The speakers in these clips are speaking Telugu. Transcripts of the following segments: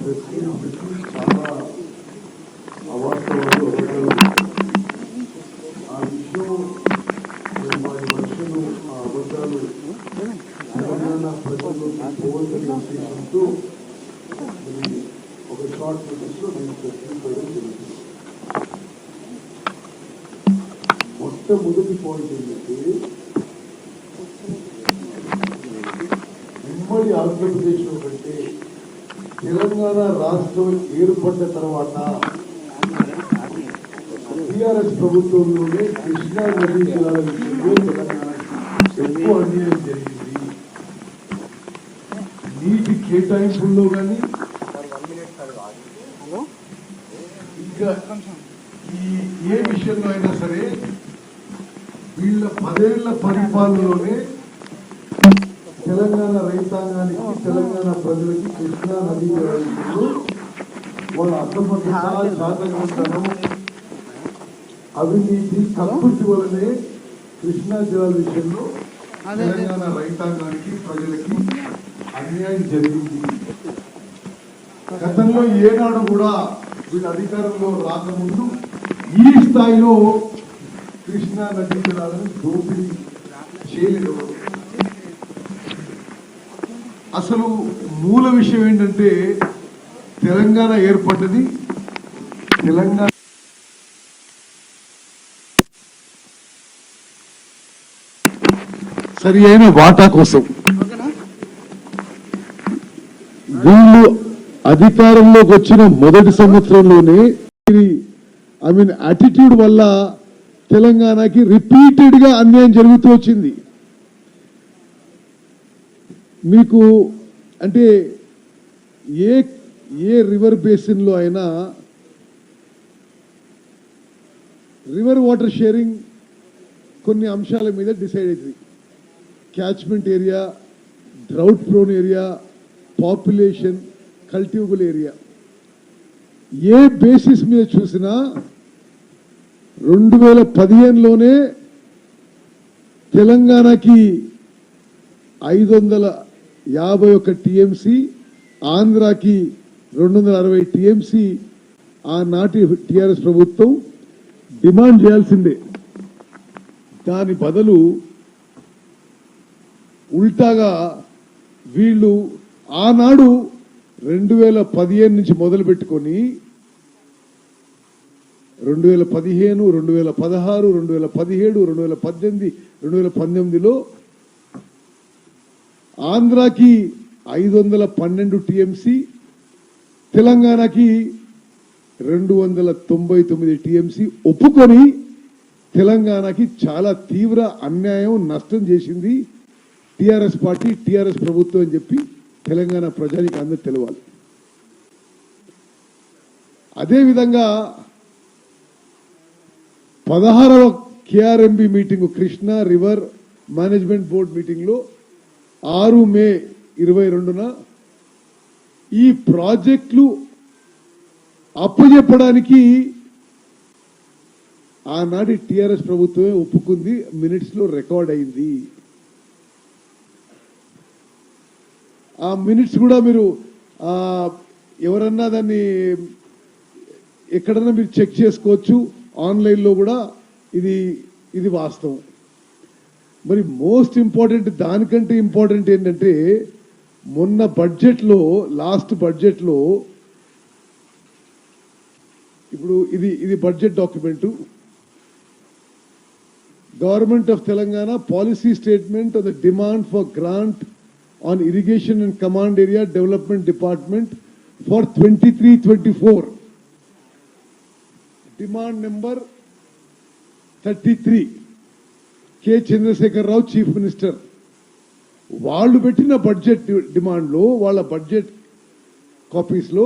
చాలా అవాస్తవాలు ఆ విషయం మరి వారి ఆ అబద్ధాలు తెలంగాణ ప్రజల్లోకి ఒక షార్ట్ నోటీస్లో నేను జరుగుతుంది మొట్టమొదటి పాయింట్ ఏంటంటే ఉమ్మడి ఆంధ్రప్రదేశ్లో కంటే తెలంగాణ రాష్ట్రం ఏర్పడ్డ తర్వాత టీఆర్ఎస్ ప్రభుత్వంలోనే కృష్ణా నదీ జలాల విషయంలో తెలంగాణకి ఎక్కువ అన్యాయం జరిగింది. నీటి కేటాయింపుల్లో కానీ ఇంకా ఈ ఏ విషయంలో అయినా సరే వీళ్ళ పదేళ్ళ పరిపాలనలోనే తెలంగాణ రైతాంగానికి తెలంగాణ ప్రజలకి కృష్ణా నదీ వాళ్ళ అసమర్థత అవినీతి కక్కుర్తి వలనే కృష్ణా జలాల విషయంలో తెలంగాణ రైతాంగానికి ప్రజలకి అన్యాయం జరిగింది. గతంలో ఏనాడు కూడా వీళ్ళ అధికారంలో రాకముందు ఈ స్థాయిలో కృష్ణా నదీ జలాలను దోపిడీ చేయలేదు అసలు మూల విషయం ఏంటంటే తెలంగాణ ఏర్పడ్డది. తెలంగాణ సరి అయిన వాటా కోసం. వీళ్ళు అధికారంలోకి వచ్చిన మొదటి సంవత్సరంలోనే ఐ మీన్ అటిట్యూడ్ వల్ల తెలంగాణకి రిపీటెడ్గా అన్యాయం జరుగుతూ వచ్చింది. మీకు అంటే ఏ ఏ రివర్ బేసిన్లో అయినా రివర్ వాటర్ షేరింగ్ కొన్ని అంశాల మీద డిసైడ్ అవుతుంది catchment area drought prone area population cultivable area ఏ బేసిస్ మీద చూసినా రెండు వేల పదిహేనులోనే తెలంగాణకి ఐదు వందల యాభై ఒక్క టీఎంసీ ఆంధ్రాకి రెండు వందల అరవై టీఎంసీ ఆనాటి టిఆర్ఎస్ ప్రభుత్వం డిమాండ్ చేయాల్సిందే. దాని బదులు ఉల్టాగా వీళ్ళు ఆనాడు రెండు వేల పదిహేను నుంచి మొదలు పెట్టుకొని రెండు వేల పదిహేను రెండు వేల పదహారు రెండు వేల పదిహేడు రెండు వేల పద్దెనిమిది రెండు వేల పంతొమ్మిదిలో ఆంధ్రాకి ఐదు వందల పన్నెండు టీఎంసీ తెలంగాణకి రెండు వందల తొంభై తొమ్మిది టీఎంసీ. ఒప్పుకొని తెలంగాణకి చాలా తీవ్ర అన్యాయం నష్టం చేసింది టిఆర్ఎస్ పార్టీ టిఆర్ఎస్ ప్రభుత్వం అని చెప్పి తెలంగాణ ప్రజానికి అందరూ తెలవాలి. అదేవిధంగా పదహారవ KRMB meeting Krishna river management board మీటింగ్లో ఆరు మే ఇరవై రెండున ఈ ప్రాజెక్టులు అప్పచెప్పడానికి ఆనాటి టిఆర్ఎస్ ప్రభుత్వమే ఒప్పుకుంది మినిట్స్లో రికార్డ్ అయింది. ఆ మినిట్స్ కూడా మీరు ఎవరన్నా దాన్ని ఎక్కడన్నా మీరు చెక్ చేసుకోవచ్చు ఆన్లైన్లో కూడా ఇది ఇది వాస్తవం. మరి మోస్ట్ ఇంపార్టెంట్ దానికంటే ఇంపార్టెంట్ ఏంటంటే మొన్న బడ్జెట్లో లాస్ట్ బడ్జెట్లో ఇప్పుడు ఇది ఇది budget document government of Telangana policy statement of the demand for grant on irrigation and command area development department for twenty three twenty four demand number thirty three K. Chandrashekar Rao chief minister. వాళ్ళు పెట్టిన బడ్జెట్ డిమాండ్లో వాళ్ళ budget కాపీస్లో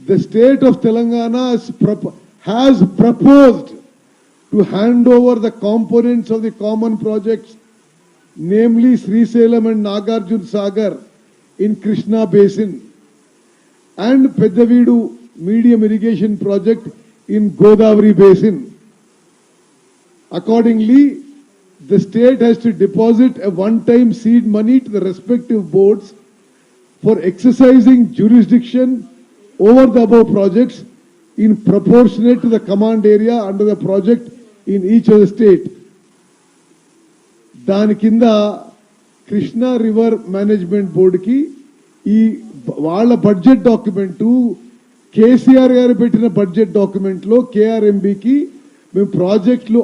the state of Telangana has proposed to hand over the components of the common projects namely Srisailam and Nagarjuna Sagar in Krishna basin and Peddaveedu medium irrigation project in Godavari basin accordingly the state has to deposit a one time seed money to the respective boards for exercising jurisdiction over the above projects in proportionate to the command area under the project in each of the state దాని కింద కృష్ణా రివర్ మేనేజ్మెంట్ బోర్డు కి ఈ వాళ్ళ బడ్జెట్ డాక్యుమెంట్ కేసీఆర్ గారు పెట్టిన బడ్జెట్ డాక్యుమెంట్లో కేఆర్ఎంబికి మేము ప్రాజెక్టులు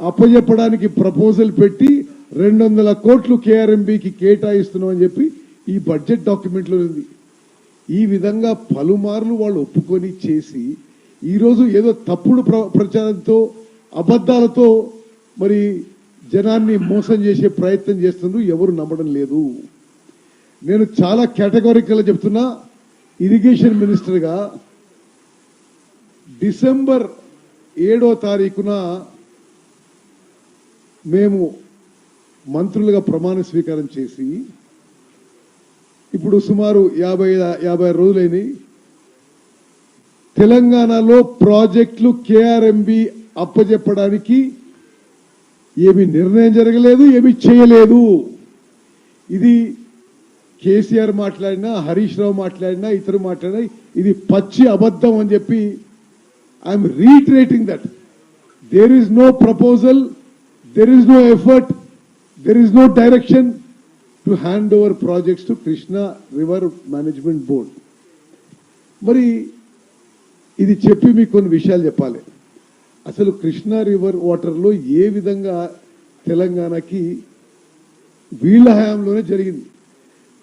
అప్పజెప్పడానికి ప్రపోజల్ పెట్టి రెండు వందల కోట్లు కేఆర్ఎంబికి కేటాయిస్తున్నామని చెప్పి ఈ బడ్జెట్ డాక్యుమెంట్లో ఉంది. ఈ విధంగా పలుమార్లు వాళ్ళు ఒప్పుకొని చేసి ఈరోజు ఏదో తప్పుడు ప్ర- ప్రచారంతో అబద్ధాలతో మరి జనాన్ని మోసం చేసే ప్రయత్నం చేస్తున్నారు ఎవరు నమ్మడం లేదు. నేను చాలా కేటగారికల్గా చెప్తున్నా ఇరిగేషన్ మినిస్టర్గా డిసెంబర్ ఏడో తారీఖున మేము మంత్రులుగా ప్రమాణ స్వీకారం చేసి ఇప్పుడు సుమారు యాభై యాభై రోజులైనవి తెలంగాణలో ప్రాజెక్టులు కేఆర్ఎంబి అప్పజెప్పడానికి ఏమి నిర్ణయం జరగలేదు ఏమి చేయలేదు. ఇది కేసీఆర్ మాట్లాడినా హరీష్ రావు మాట్లాడినా ఇతరు మాట్లాడినా ఇది పచ్చి అబద్ధం అని చెప్పి I'm reiterating that there is no proposal there is no effort there is no direction to hand over projects to Krishna river management board మరి ఇది చెప్పి మీకు కొన్ని విషయాలు చెప్పాలి. అసలు కృష్ణా రివర్ వాటర్లో ఏ విధంగా తెలంగాణకి వీళ్ళ హయాంలోనే జరిగింది.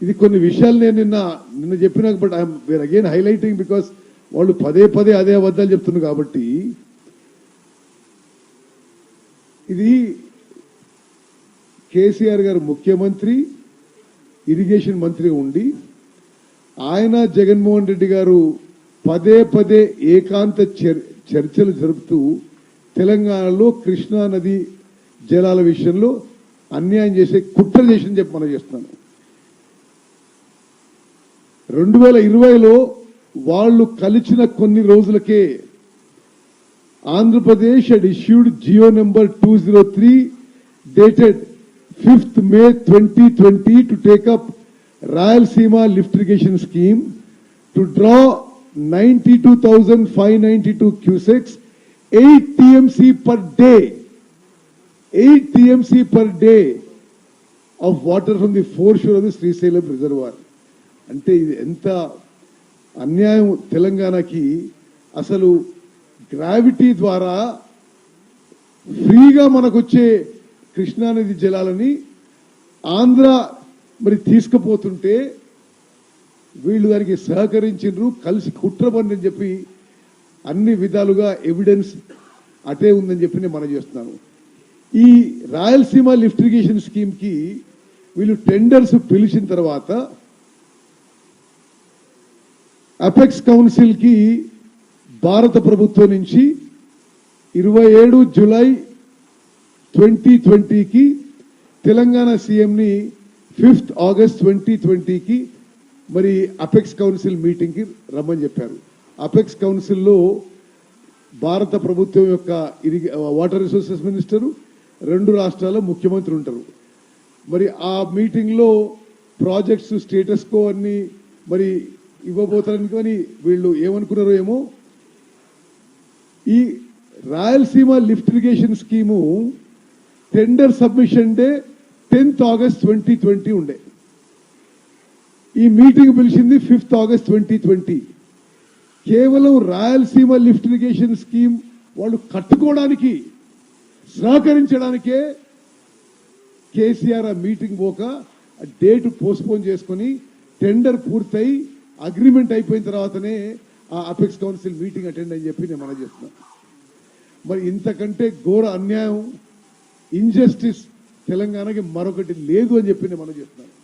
ఇది కొన్ని విషయాలు నేను నిన్న నిన్న చెప్పినా but I'm where again highlighting because వాళ్ళు పదే పదే అదే అబద్ధాలు చెప్తున్నారు కాబట్టి ఇది కేసీఆర్ గారు ముఖ్యమంత్రి ఇరిగేషన్ మంత్రి ఉండి ఆయన జగన్మోహన్ రెడ్డి గారు పదే పదే ఏకాంత చర్- చర్చలు జరుపుతూ తెలంగాణలో కృష్ణా నది జలాల విషయంలో అన్యాయం చేసే కుట్ర చేసిందని చెప్పి మనం చేస్తున్నాను రెండు వేల ఇరవైలో వాళ్ళు కలిసిన కొన్ని రోజులకే Andhra Pradesh had issued GO number two zero three dated fifth May twenty twenty to take up Rayalaseema lift irrigation scheme to draw ninety two thousand five ninety two cusecs eight TMC per day eight TMC per day of water from the fore shore of the Srisailam reservoir అంటే ఇది ఎంత అన్యాయం తెలంగాణకి అసలు గ్రావిటీ ద్వారా ఫ్రీగా మనకొచ్చే కృష్ణానది జలాలని ఆంధ్ర మరి తీసుకుపోతుంటే వీళ్ళు దానికి సహకరించిండ్రు కలిసి కుట్ర పని చెప్పి అన్ని విధాలుగా ఎవిడెన్స్ అటే ఉందని చెప్పి నేను మనం చేస్తున్నాను. ఈ రాయలసీమ లిఫ్ట్ ఇరిగేషన్ వీళ్ళు టెండర్స్ పిలిచిన తర్వాత అపెక్స్ కౌన్సిల్కి భారత ప్రభుత్వం నుంచి ఇరవై ఏడు జులై ట్వంటీ ట్వంటీకి తెలంగాణ సీఎంని ఫిఫ్త్ ఆగస్ట్ ట్వంటీ ట్వంటీకి మరి అపెక్స్ కౌన్సిల్ మీటింగ్కి రమ్మని చెప్పారు. అపెక్స్ కౌన్సిల్లో భారత ప్రభుత్వం యొక్క ఇరిగే వాటర్ రిసోర్సెస్ మినిస్టరు రెండు రాష్ట్రాల ముఖ్యమంత్రి ఉంటారు. మరి ఆ మీటింగ్లో ప్రాజెక్ట్స్ స్టేటస్ కో అన్ని మరి ఇవ్వబోతారని కానీ వీళ్ళు ఏమనుకున్నారో ఏమో ఈ Rayalaseema lift irrigation scheme tender submission day tenth August twenty twenty ఉండే. ఈ మీటింగ్ పిలిచింది ఫిఫ్త్ ఆగస్ట్ ట్వంటీ ట్వంటీ. కేవలం రాయలసీమ లిఫ్ట్ ఇరిగేషన్ స్కీమ్ వాళ్ళు కట్టుకోవడానికి సహకరించడానికే కేసీఆర్ ఆ మీటింగ్ పోక డేట్ పోస్ట్పోన్ చేసుకొని టెండర్ పూర్తయి అగ్రిమెంట్ అయిపోయిన తర్వాతనే ఆ అపెక్స్ కౌన్సిల్ మీటింగ్ అటెండ్ అని చెప్పి నేను మనం చేస్తున్నాను మరి ఇంతకంటే ఘోర అన్యాయం ఇంజస్టిస్ తెలంగాణకి మరొకటి లేదు అని చెప్పి నేను మనం చేస్తున్నాను